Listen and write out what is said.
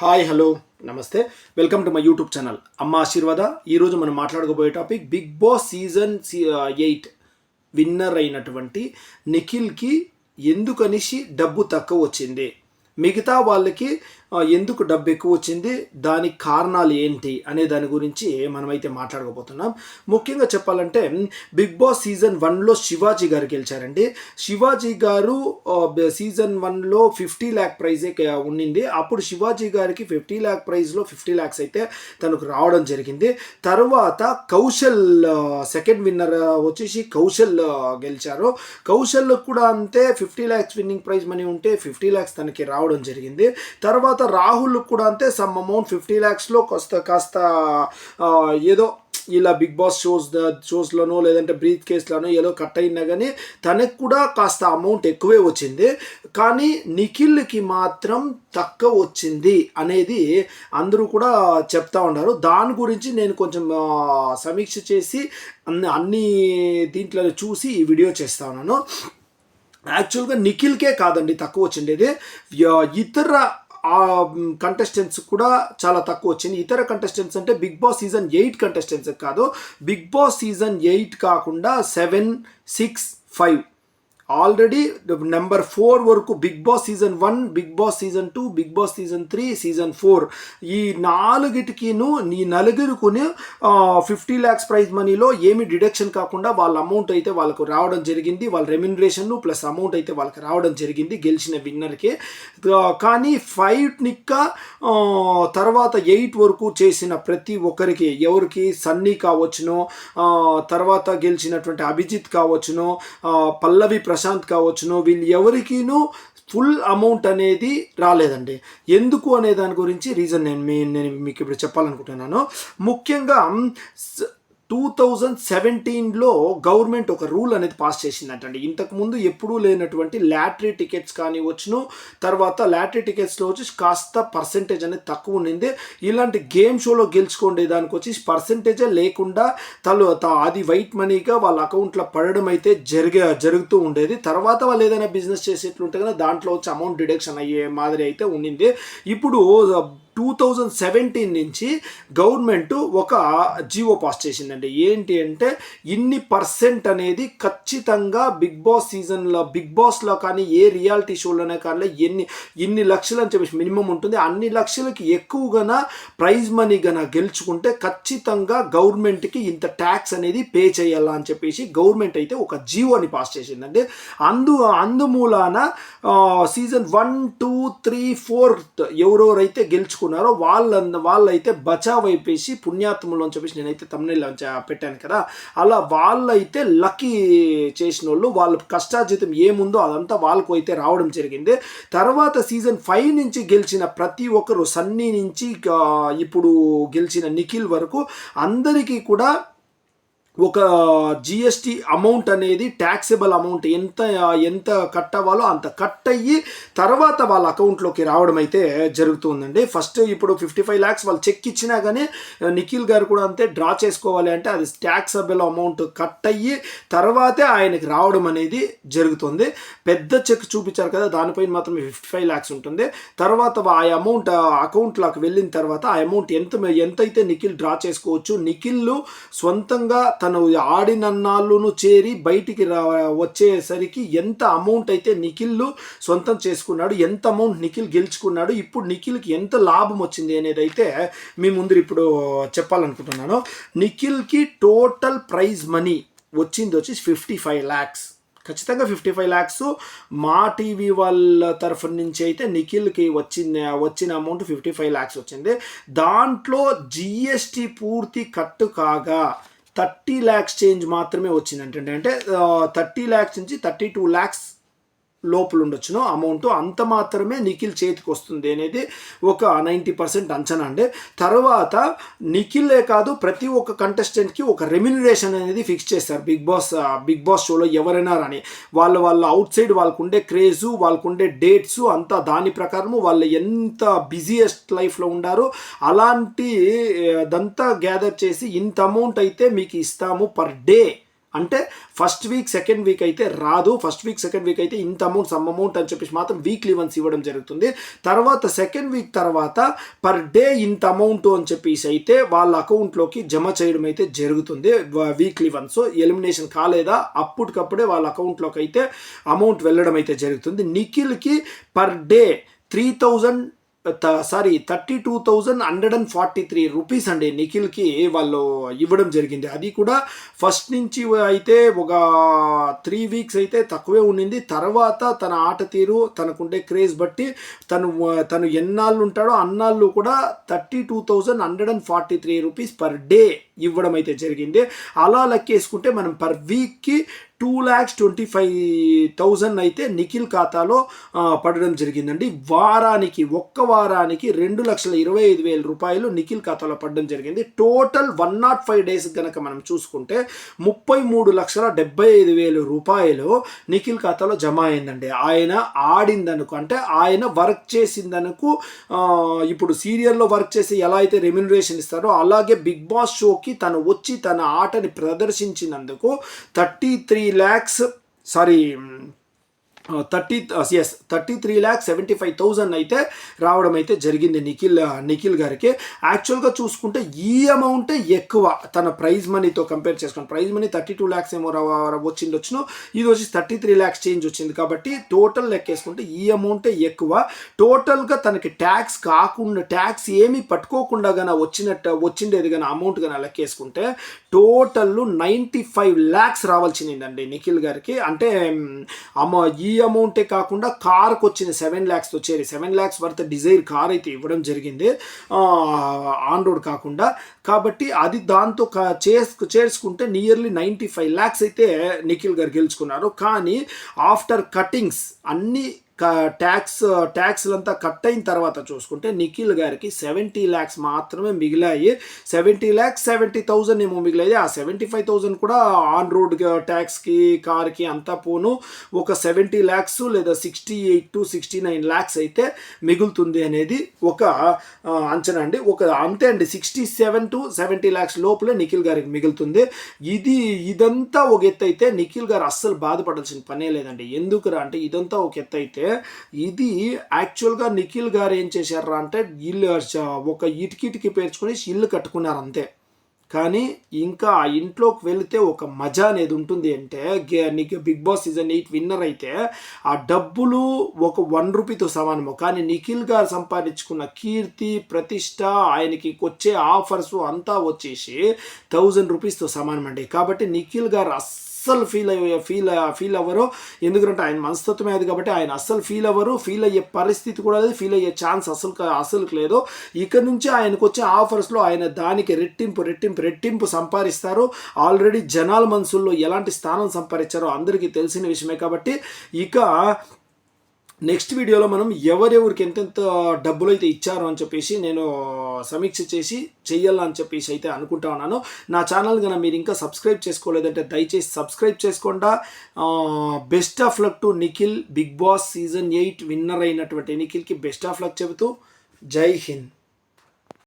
Hi hello నమస్తే. Welcome to my YouTube channel అమ్మ ఆశీర్వాద. ఈరోజు మనం మాట్లాడుకోబోయే topic Bigg Boss season eight winner అయినటువంటి నిఖిల్కి ఎందుకనిసి డబ్బు తక్కువ వచ్చింది? మిగతా వాళ్ళకి ఎందుకు డబ్బు ఎక్కువ వచ్చింది? దానికి కారణాలు ఏంటి? అనే దాని గురించి మనమైతే మాట్లాడకపోతున్నాం ముఖ్యంగా చెప్పాలంటే బిగ్ బాస్ సీజన్ వన్లో శివాజీ గారు గెలిచారండి. శివాజీ గారు సీజన్ వన్లో ఫిఫ్టీ ల్యాక్ ప్రైజే ఉండింది అప్పుడు శివాజీ గారికి ఫిఫ్టీ ల్యాక్ ప్రైజ్లో ఫిఫ్టీ ల్యాక్స్ అయితే తనకు రావడం జరిగింది. తర్వాత కౌశల్ సెకండ్ విన్నర్ వచ్చేసి కౌశల్ గెలిచారు. కౌశల్ కూడా అంతే fifty lakhs winning prize money ఉంటే ఫిఫ్టీ ల్యాక్స్ తనకి రావడం జరిగింది. తర్వాత రాహుల్ కూడా అంతే సమ్ అమౌంట్ ఫిఫ్టీ ల్యాక్స్లో కాస్త కాస్త ఏదో ఇలా బిగ్ బాస్ షోస్ షోస్లోనో లేదంటే బ్రీత్ కేస్లోనో ఏదో కట్ అయినా కానీ తనకు కూడా కాస్త అమౌంట్ ఎక్కువే వచ్చింది. కానీ నిఖిల్కి మాత్రం తక్కువ వచ్చింది అనేది అందరూ కూడా చెప్తా ఉన్నారు. దాని గురించి నేను కొంచెం సమీక్ష చేసి అన్ని దీంట్లో చూసి ఈ వీడియో చేస్తా ఉన్నాను. యాక్చువల్గా నిఖిల్కే కాదండి తక్కువ వచ్చిండేది ఇతర ఆ కంటెస్టెంట్స్ కూడా చాలా తక్కువ వచ్చింది. ఇతర కంటెస్టెంట్స్ అంటే Bigg Boss season eight contestants కాదు. బిగ్ బాస్ సీజన్ ఎయిట్ కాకుండా seven six five already number four వరకు Bigg Boss season one Bigg Boss season two Bigg Boss season three season four ఈ నాలుగిటికిను ఈ నలుగురుకుని ఫిఫ్టీ ల్యాక్స్ ప్రైజ్ మనీలో ఏమి deduction కాకుండా వాళ్ళ అమౌంట్ అయితే వాళ్ళకు రావడం జరిగింది. వాళ్ళ రెమ్యునరేషన్ ప్లస్ అమౌంట్ అయితే వాళ్ళకి రావడం జరిగింది గెలిచిన విన్నర్కి కానీ ఫైవ్ నిక్క తర్వాత ఎయిట్ వరకు చేసిన ప్రతి ఒక్కరికి ఎవరికి సన్నీ కావచ్చును తర్వాత గెలిచినటువంటి అభిజిత్ కావచ్చును పల్లవి ప్ర ప్రశాంత్ కావచ్చునో వీళ్ళు ఎవరికీను ఫుల్ అమౌంట్ అనేది రాలేదండి. ఎందుకు అనే దాని గురించి రీజన్ నేను మీ నేను మీకు ఇప్పుడు చెప్పాలనుకుంటున్నాను. ముఖ్యంగా స- టూ థౌజండ్ సెవెంటీన్లో గవర్నమెంట్ ఒక రూల్ అనేది పాస్ చేసిందంటండి. ఇంతకుముందు ఎప్పుడూ లేనటువంటి లాటరీ టికెట్స్ కానీ వచ్చును తర్వాత లాటరీ టికెట్స్లో వచ్చి కాస్త పర్సంటేజ్ అనేది తక్కువ ఉండింది. ఇలాంటి గేమ్ షోలో గెలుచుకోండి దానికి వచ్చి పర్సంటేజే లేకుండా తను త- అది వైట్ మనీగా వాళ్ళ అకౌంట్లో పడడం అయితే జరిగే జరుగుతూ ఉండేది. తర్వాత వాళ్ళు ఏదైనా బిజినెస్ చేసేట్లుంటే కదా దాంట్లో వచ్చి అమౌంట్ డిడక్షన్ అయ్యే మాదిరి అయితే ఉండింది. ఇప్పుడు టూ థౌజండ్ సెవెంటీన్ నుంచి గవర్నమెంట్ ఒక జీవో పాస్ చేసిందండి. ఏంటి అంటే ఇన్ని పర్సెంట్ అనేది ఖచ్చితంగా బిగ్ బాస్ సీజన్లో బిగ్ బాస్లో కానీ ఏ రియాలిటీ షోలోనే కానీ ఎన్ని ఇన్ని లక్షలు అని చెప్పేసి మినిమం ఉంటుంది. అన్ని లక్షలకి ఎక్కువగా ప్రైజ్ మనీ గన గెలుచుకుంటే ఖచ్చితంగా గవర్నమెంట్కి ఇంత ట్యాక్స్ అనేది పే చేయాలా అని చెప్పేసి గవర్నమెంట్ అయితే ఒక జీవోని పాస్ చేసిందండి. అందు అందుమూలాన season one two three fourth ఎవరెవరైతే గెలుచుకున్నారో వాళ్ళ వాళ్ళైతే బచావ్ అయిపోయి పుణ్యాత్ములు అని చెప్పేసి నేనైతే తమిళ పెట్టాను కదా. అలా వాళ్ళైతే లక్కీ చేసిన వాళ్ళు వాళ్ళ కష్టార్జితం ఏముందో అదంతా వాళ్ళకు అయితే రావడం జరిగింది. తర్వాత సీజన్ ఫైవ్ నుంచి గెలిచిన ప్రతి ఒక్కరు సన్నీ నుంచి ఇప్పుడు గెలిచిన నిఖిల్ వరకు అందరికీ కూడా ఒక జిఎస్టి అమౌంట్ అనేది ట్యాక్సబుల్ అమౌంట్ ఎంత ఎంత కట్ అవ్వాలో అంత కట్ అయ్యి తర్వాత వాళ్ళ అకౌంట్లోకి రావడం అయితే జరుగుతుందండి. ఫస్ట్ ఇప్పుడు ఫిఫ్టీ ఫైవ్ ల్యాక్స్ వాళ్ళు చెక్ ఇచ్చినా కానీ నిఖిల్ గారు కూడా అంతే డ్రా చేసుకోవాలి అంటే అది ట్యాక్సబుల్ అమౌంట్ కట్ అయ్యి తర్వాతే ఆయనకి రావడం అనేది జరుగుతుంది. పెద్ద చెక్ చూపించారు కదా దానిపైన మాత్రమే ఫిఫ్టీ ఫైవ్ ల్యాక్స్ ఉంటుంది. తర్వాత ఆ అమౌంట్ అకౌంట్లోకి వెళ్ళిన తర్వాత ఆ అమౌంట్ ఎంత ఎంతైతే నిఖిల్ డ్రా చేసుకోవచ్చు నిఖిల్ సొంతంగా తను ఆడినన్నాళ్ళును చేరి బయటికి రా వచ్చేసరికి ఎంత అమౌంట్ అయితే నిఖిల్లు సొంతం చేసుకున్నాడు ఎంత అమౌంట్ నిఖిల్ గెలుచుకున్నాడు ఇప్పుడు నిఖిల్కి ఎంత లాభం వచ్చింది అనేది అయితే మీ ముందు ఇప్పుడు చెప్పాలనుకుంటున్నాను. నిఖిల్కి టోటల్ ప్రైజ్ మనీ వచ్చింది వచ్చి ఫిఫ్టీ ఫైవ్ ల్యాక్స్ ఖచ్చితంగా ఫిఫ్టీ ఫైవ్ ల్యాక్స్ మా టీవీ వాళ్ళ తరఫు నుంచి అయితే నిఖిల్కి వచ్చిన వచ్చిన అమౌంట్ ఫిఫ్టీ ఫైవ్ ల్యాక్స్ వచ్చింది. దాంట్లో జిఎస్టి పూర్తి కట్టు కాగా థర్టీ ల్యాక్స్ చేంజ్ మాత్రమే వచ్చిందంటే అంటే థర్టీ ల్యాక్స్ నుంచి థర్టీ టూ ల్యాక్స్ లోపల ఉండొచ్చునో అమౌంట్ అంత మాత్రమే నిఖిల్ చేతికి వస్తుంది అనేది ఒక నైంటీ పర్సెంట్ అంచనా అండి. తర్వాత నిఖిల్లే కాదు ప్రతి ఒక్క కంటెస్టెంట్కి ఒక రెమ్యునరేషన్ అనేది ఫిక్స్ చేస్తారు. బిగ్ బాస్ బిగ్ బాస్ షోలో ఎవరైనా రాని వాళ్ళ వాళ్ళ అవుట్ సైడ్ వాళ్ళకుండే క్రేజు వాళ్ళకుండే డేట్స్ అంతా దాని ప్రకారము వాళ్ళు ఎంత బిజియెస్ట్ లైఫ్లో ఉండారో అలాంటి దంతా గ్యాదర్ చేసి ఇంత అమౌంట్ అయితే మీకు ఇస్తాము పర్ డే అంటే ఫస్ట్ వీక్ సెకండ్ వీక్ అయితే రాదు. ఫస్ట్ వీక్ సెకండ్ వీక్ అయితే ఇంత అమౌంట్ సమ్ అమౌంట్ అని చెప్పేసి మాత్రం వీక్లీ వన్స్ ఇవ్వడం జరుగుతుంది. తర్వాత సెకండ్ వీక్ తర్వాత పర్ డే ఇంత అమౌంట్ అని చెప్పేసి అయితే వాళ్ళ అకౌంట్లోకి జమ చేయడం అయితే జరుగుతుంది వీక్లీ వన్స్ ఎలిమినేషన్ కాలేదా? అప్పటికప్పుడే వాళ్ళ అకౌంట్లోకి అయితే అమౌంట్ వెళ్ళడం అయితే జరుగుతుంది. నిఖిల్కి per day three thousand sorry thirty two thousand hundred and forty three rupees అండి నిఖిల్కి వాళ్ళు ఇవ్వడం జరిగింది. అది కూడా ఫస్ట్ నుంచి అయితే ఒక త్రీ వీక్స్ అయితే తక్కువే ఉండింది. తర్వాత తన ఆట తీరు తనకుండే క్రేజ్ బట్టి తను తను ఎన్నాళ్ళు ఉంటాడో అన్నాళ్ళు కూడా thirty two thousand hundred and forty three rupees per day ఇవ్వడం అయితే జరిగింది. అలా లెక్కేసుకుంటే మనం పర్ వీక్కి two lakhs twenty five thousand అయితే నిఖిల్ ఖాతాలో పడడం జరిగిందండి. వారానికి ఒక్క వారానికి రెండు లక్షల ఇరవై ఐదు వేల రూపాయలు నిఖిల్ ఖాతాలో పడడం జరిగింది. Total one naught five days కనుక మనం చూసుకుంటే ముప్పై మూడు లక్షల డెబ్బై ఐదు వేల రూపాయలు నిఖిల్ ఖాతాలో జమ అయిందండి. ఆయన ఆడిందనుకు అంటే ఆయన వర్క్ చేసిందనుకు ఇప్పుడు సీరియల్లో వర్క్ చేసి ఎలా అయితే రెమ్యునరేషన్ ఇస్తారో అలాగే బిగ్ బాస్ షోకి తను వచ్చి తన ఆటని ప్రదర్శించినందుకు thirty three lakhs sorry thirty yes thirty three lakh seventy five thousand అయితే రావడం అయితే జరిగింది నిఖిల్ నిఖిల్ గారికి. యాక్చువల్గా చూసుకుంటే ఈ అమౌంటే ఎక్కువ తన ప్రైజ్ మనీతో కంపేర్ చేసుకుని prize money thirty two lakhs ఏమో వచ్చింది వచ్చిన. ఇది వచ్చి థర్టీ త్రీ ల్యాక్స్ చేంజ్ వచ్చింది కాబట్టి టోటల్ లెక్కేసుకుంటే ఈ అమౌంటే ఎక్కువ. టోటల్గా తనకి ట్యాక్స్ కాకుండా ట్యాక్స్ ఏమీ పట్టుకోకుండా గన వచ్చినట్టు వచ్చిండేది కానీ అమౌంట్ కానీ లెక్కేసుకుంటే టోటల్ నైంటీ ఫైవ్ ల్యాక్స్ రావాల్సిందండి నిఖిల్ గారికి. అంటే అమ్మ ఈ అమౌంటే కాకుండా కార్కి వచ్చింది సెవెన్ ల్యాక్స్ వచ్చేది seven lakhs worth Dzire car అయితే ఇవ్వడం జరిగింది. ఆన్ రోడ్ కాకుండా. కాబట్టి అది దాంతో కా చేసు చేర్చుకుంటే నియర్లీ నైంటీ ఫైవ్ ల్యాక్స్ అయితే నిఖిల్ గారు గెలుచుకున్నారు. కానీ ఆఫ్టర్ కటింగ్స్ అన్ని ట్యాక్స్ ట్యాక్స్లంతా కట్ అయిన తర్వాత చూసుకుంటే నిఖిల్ గారికి సెవెంటీ ల్యాక్స్ మాత్రమే మిగిలాయి. సెవెంటీ ల్యాక్స్ సెవెంటీ థౌజండ్ ఏమో మిగిలాయి. ఆ సెవెంటీ ఫైవ్ థౌజండ్ కూడా ఆన్ రోడ్ ట్యాక్స్కి కార్కి అంతా పోను. ఒక సెవెంటీ ల్యాక్స్ లేదా sixty eight to sixty nine lakhs అయితే మిగులుతుంది అనేది ఒక అంచనా అండి. ఒక అంతే అండి. Sixty seven to seventy lakhs లోపలే నిఖిల్ గారికి మిగులుతుంది. ఇది ఇదంతా ఒక ఎత్తు అయితే నిఖిల్ గారు అస్సలు బాధపడాల్సిన పనే లేదండి. ఎందుకురా అంటే ఇదంతా ఒక ఎత్తు అయితే ఇది యాక్చువల్గా నిఖిల్ గారు ఏం చేశారా అంటే ఇల్లు ఒక ఇటుకిటికి పేర్చుకొని ఇల్లు కట్టుకున్నారు అంతే. కానీ ఇంకా ఆ ఇంట్లోకి వెళితే ఒక మజా అనేది ఉంటుంది అంటే గే- నీకు Bigg Boss season eight winner అయితే ఆ డబ్బులు ఒక వన్ రూపీతో సమానము కానీ నిఖిల్ గారు సంపాదించుకున్న కీర్తి ప్రతిష్ట ఆయనకి వచ్చే ఆఫర్స్ అంతా వచ్చేసి థౌజండ్ రూపీస్తో సమానం అండి కాబట్టి నిఖిల్ గారు అస్సలు అస్సలు ఫీల్ అయ్యే ఫీల్ ఫీల్ అవ్వరు. ఎందుకంటే ఆయన మనస్తత్వమే అది కాబట్టి ఆయన అస్సలు ఫీల్ అవ్వరు. ఫీల్ అయ్యే పరిస్థితి కూడా లేదు. ఫీల్ అయ్యే ఛాన్స్ అసలు అసలు లేదు. ఇక నుంచి ఆయనకు వచ్చే ఆఫర్స్లో ఆయన దానికి రెట్టింపు రెట్టింపు రెట్టింపు సంపాదిస్తారు. ఆల్రెడీ జనాల మనసుల్లో ఎలాంటి స్థానం సంపాదించారో అందరికీ తెలిసిన విషయమే కాబట్టి ఇక నెక్స్ట్ వీడియోలో మనం ఎవరెవరికి ఎంతెంత డబ్బులు అయితే ఇచ్చారో అని చెప్పేసి నేను సమీక్ష చేసి చెయ్యాలని చెప్పేసి అయితే అనుకుంటా ఉన్నాను. నా ఛానల్ కనుక మీరు ఇంకా సబ్స్క్రైబ్ చేసుకోలేదంటే దయచేసి subscribe చేసుకోండా. Best of luck to Nikhil Bigg Boss season eight winner అయినటువంటి నిఖిల్కి బెస్ట్ ఆఫ్ లక్ చెబుతూ జై హింద్.